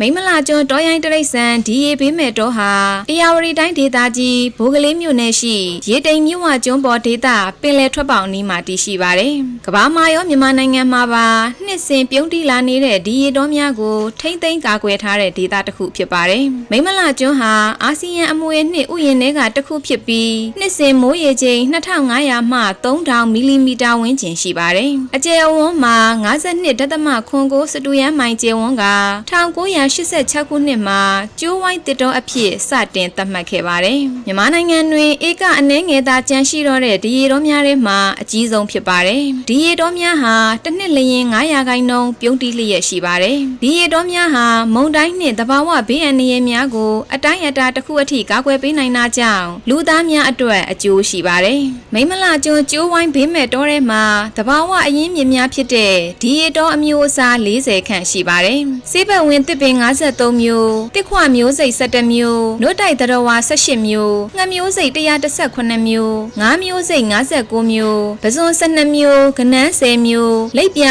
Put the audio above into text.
မိမလာကျွန်းတောရိုင်းတရိတ်ဆန်ဒီရေဘေးမဲ့တောဟာအေယာဝတီတိုင်းဒေသကြီးဘိုးကလေးမြို့နယ်ရှိရေတိမ်မြို့ဝကျွန်းပေါ်ဒေသပင်လယ်ထွက်ပေါက်အနီးမှာတည်ရှိပါတယ်။ကမ္ဘာမှာရောမြန်မာနိုင်ငံမှာပါနှစ်စဉ်ပြုံးတီလာနေတဲ့ဒီရေတောများကိုထိမ့်သိမ်းကာကွယ်ထားတဲ့ဒေသတစ်ခုဖြစ်ပါတယ်။မိမလာကျွန်းဟာအာဆီယံအမွေနှစ်ဥယျာဉ်တွေကတစ်ခုဖြစ်ပြီးနှစ်စဉ်မိုးရေချိန်2500မှ3000မီလီမီတာဝန်းကျင်ရှိပါတယ်။အကျယ်အဝန်းမှာ52ဒသမခွန်ကိုစတူယန်မိုင်ကျယ်ဝန်းက1986ခုနှစ်မှာကျိုးဝိုင်းတစ်တောအဖြစ်စတင်သတ်မှတ်ခဲ့ပါတယ်။မြန်မာနိုင်ငံတွင်ဧကအနှဲငယ်သာကျန်ရှိတော့တဲ့ဒီရေတောများထဲမှာအကြီးဆုံးဖြစ်ပါတယ်။ဒီရေတောများဟာတစ်နှစ်လျင်900ခိုင်နှုန်းပြုံးတီးလျက်ရှိပါတယ်။ဒီရေတောများဟာမုန်တိုင်းနှင့်တဘာဝဘေးအန္တရာယ်များကိုအတိုင်းအတာတစ်ခုအထိကာကွယ်ပေးနိုင်တာကြောင့်လူသားများအတွက်အကျိုးရှိပါတယ်။မိမလာကျွန်းကျိုးဝိုင်းဘေးမဲ့တောထဲမှာတဘာဝအရင်းမြစ်များဖြစ်တဲ့ဒီရေတောအမျိုးအစား40ခန့်ရှိပါတယ်။စေးဘက်ဝင်တစ်ပင်53မျိုး၊တစ်ခွမျိုးစိတ်17မျိုး၊နို့တိုက်တရဝါ18မျိုး၊ငှက်မျိုးစိတ်118မျိုး၊ငါးမျိုးစိတ်59မျိုး၊ပဇွန်12မျိုး၊ကနန်း10မျိုး၊လိပ်ပြာ